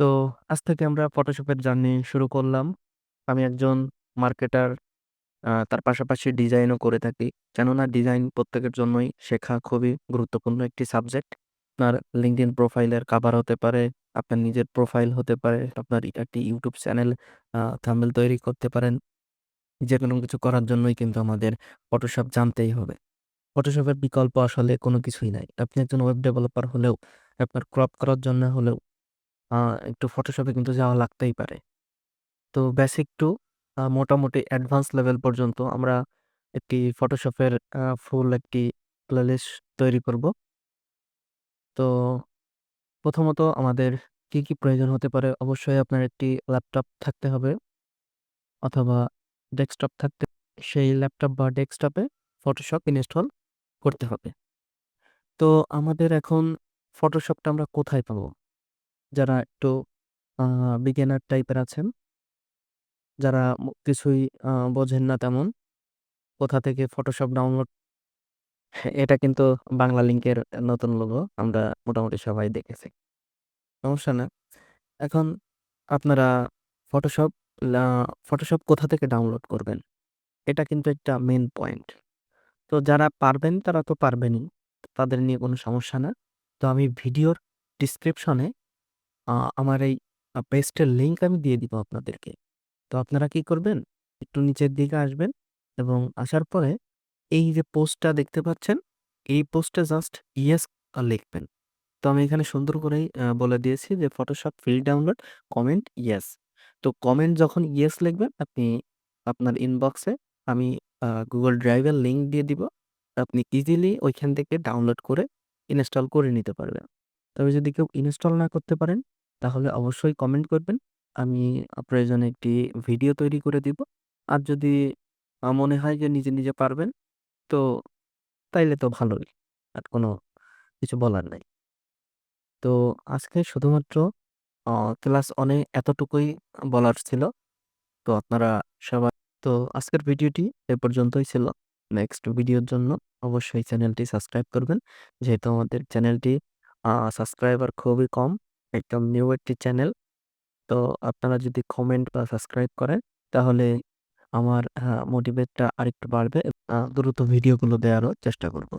তো আজ থেকে আমরা ফটোশপের জার্নি শুরু করলাম। আমি একজন মার্কেটার তার পাশাপাশি ডিজাইনও করে থাকি। কেননা ডিজাইন প্রত্যেকের জন্যই শেখা খুবই গুরুত্বপূর্ণ একটি সাবজেক্ট। আপনার LinkedIn প্রোফাইলের কাভার হতে পারে, আপনার নিজের প্রোফাইল হতে পারে, আপনার একটি ইউটিউব চ্যানেল আ থাম্বনেল তৈরি করতে পারেন। যেকোনো কিছু করার জন্যই কিন্তু আমাদের ফটোশপ জানতেই হবে। ফটোশপের বিকল্প আসলে কোনো কিছুই নাই। আপনি একজন ওয়েব ডেভেলপার হলেও, আপনার ক্রপ করার জন্য হলেও একটু ফটোশপে কিন্তু যাওয়া লাগতেই পারে। তো বেসিক টু মোটামুটি অ্যাডভান্স লেভেল পর্যন্ত আমরা একটি ফটোশপের ফুল একটি প্লেলিস্ট তৈরি করব। তো প্রথমত আমাদের কি, কি প্রয়োজন হতে পারে? অবশ্যই আপনার একটি ল্যাপটপ থাকতে হবে। অথবা ডেস্কটপ থাকতে সেই ল্যাপটপ বা ডেস্কটপে ফটোশপ ইনস্টল করতে হবে। তো আমাদের এখন ফটোশপটা আমরা কোথায় পাবো? যারা একটু বিজ্ঞানার টাইপের আছেন যারা কিছুই বোঝেন না তেমন। কোথা থেকে ফটোশপ ডাউনলোড এটা কিন্তু বাংলা লিঙ্কের নতুন লোগো। আমরা মোটামুটি সবাই দেখেছি। সমস্যা না। এখন আপনারা ফটোশপ ফটোশপ কোথা থেকে ডাউনলোড করবেন? এটা কিন্তু একটা মেন পয়েন্ট। তো যারা পারবেন, তারা তো পারবেনই। তাদের নিয়ে কোনো সমস্যা না। তো আমি ভিডিওর ডেসক্রিপশনে আমার এই আ পেজটার লিংক আমি দিয়ে দিব আপনাদেরকে। তো আপনারা কি করবেন? একটু নিচের দিকে আসবেন এবং আসার পরে এই যে পোস্টটা দেখতে পাচ্ছেন, এই পোস্টে জাস্ট ইয়েস লিখবেন। তো আমি এখানে সুন্দর করেই বলে দিয়েছি যে Photoshop free download, comment yes. তো কমেন্ট যখন ইয়েস লিখবেন আপনি আপনার ইনবক্সে আমি গুগল ড্রাইভের লিংক দিয়ে দিব। আপনি ইজিলি ওইখান থেকে ডাউনলোড করে ইনস্টল করে নিতে পারবেন। তবে যদি কেউ ইনস্টল না করতে পারেন তাহলে অবশ্যই কমেন্ট করবেন। আমি প্রয়োজনে একটি ভিডিও তৈরি করে দিব। আর যদি মনে হয় যে নিজে, নিজে পারবেন তো তাইলে তো ভালোই। আর কোনো কিছু বলার নাই। তো আজকে শুধুমাত্র ক্লাস 1 এ এতটুকুই বলার ছিল। তো আপনারা সবাই তো আজকের ভিডিওটি এ পর্যন্তই ছিল। নেক্সট ভিডিওর জন্য অবশ্যই চ্যানেলটি সাবস্ক্রাইব করবেন। যেহেতু আমাদের চ্যানেলটি সাবস্ক্রাইবার খুবই কম। একদম নিউ একটি চ্যানেল। তো আপনারা যদি কমেন্ট বা সাবস্ক্রাইব করেন, তাহলে আমার মোটিভেটটা আরেকটু বাড়বে। দ্রুত ভিডিওগুলো দেওয়ারও চেষ্টা করব।